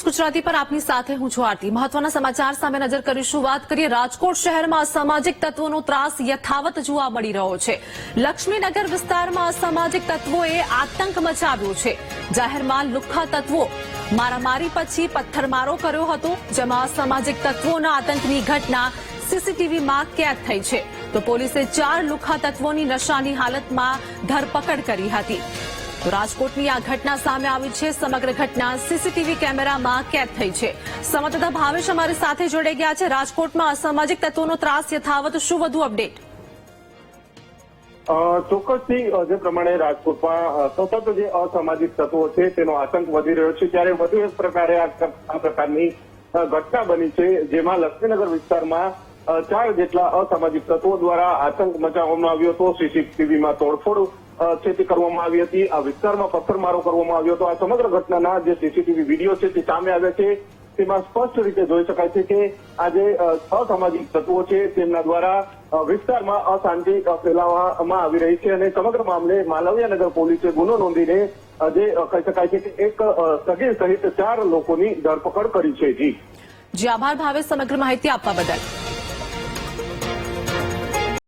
News Gujarati પર આપની સાથે હું છું આરતી. મહત્વના સમાચાર સામે નજર કરીશું. વાત કરીએ રાજકોટ શહેરમાં અસામાજિક તત્વોનો ત્રાસ યથાવત જોવા મળી રહ્યો છે. લક્ષ્મીનગર વિસ્તારમાં અસામાજિક તત્વોએ આતંક મચાવ્યો છે. જાહેરમાં લુખ્ખા તત્વો. મારામારી પછી પથ્થરમારો કર્યો હતો, જેમાં અસામાજિક તત્વોના આતંકની ઘટના સીસીટીવીમાં કેદ થઈ છે. તો પોલીસે ચાર લુખ્ખા તત્વોની નશાની હાલતમાં ધરપકડ કરી હતી. તો રાજકોટની આ ઘટના સામે આવી છે. સમગ્ર ઘટના સીસીટીવી કેમેરામાં કેદ થઈ છે. સંવાદદાતા ભાવેશ અમારી સાથે જોડાઈ ગયા છે. રાજકોટમાં અસામાજિક તત્વોનો ત્રાસ યથાવત શું વધુ અપડેટ? ચોક્કસથી જે પ્રમાણે રાજકોટમાં સતત જે અસામાજિક તત્વો છે, તેનો આતંક વધી રહ્યો છે. ત્યારે વધુ એક પ્રકારે આ પ્રકારની ઘટના બની છે, જેમાં લક્ષ્મીનગર વિસ્તારમાં ચાર જેટલા અસામાજિક તત્વો દ્વારા આતંક મચાવવામાં આવ્યો હતો. સીસીટીવીમાં તોડફોડ છે તે કરવામાં આવી હતી. આ વિસ્તારમાં પથ્થરમારો કરવામાં આવ્યો હતો. આ સમગ્ર ઘટનાના જે સીસીટીવી વીડિયો છે તે સામે આવ્યા છે. તેમાં સ્પષ્ટ રીતે જોઈ શકાય છે કે આ અસામાજિક તત્વો છે તેમના દ્વારા વિસ્તારમાં અશાંતિ ફેલાવવામાં આવી રહી છે અને સમગ્ર મામલે માલવીયાનગર પોલીસે ગુનો નોંધીને જે કહી શકાય છે કે એક સગીર સહિત ચાર લોકોની ધરપકડ કરી છે. જી. જે, આભાર ભાવે સમગ્ર માહિતી આપવા બદલ.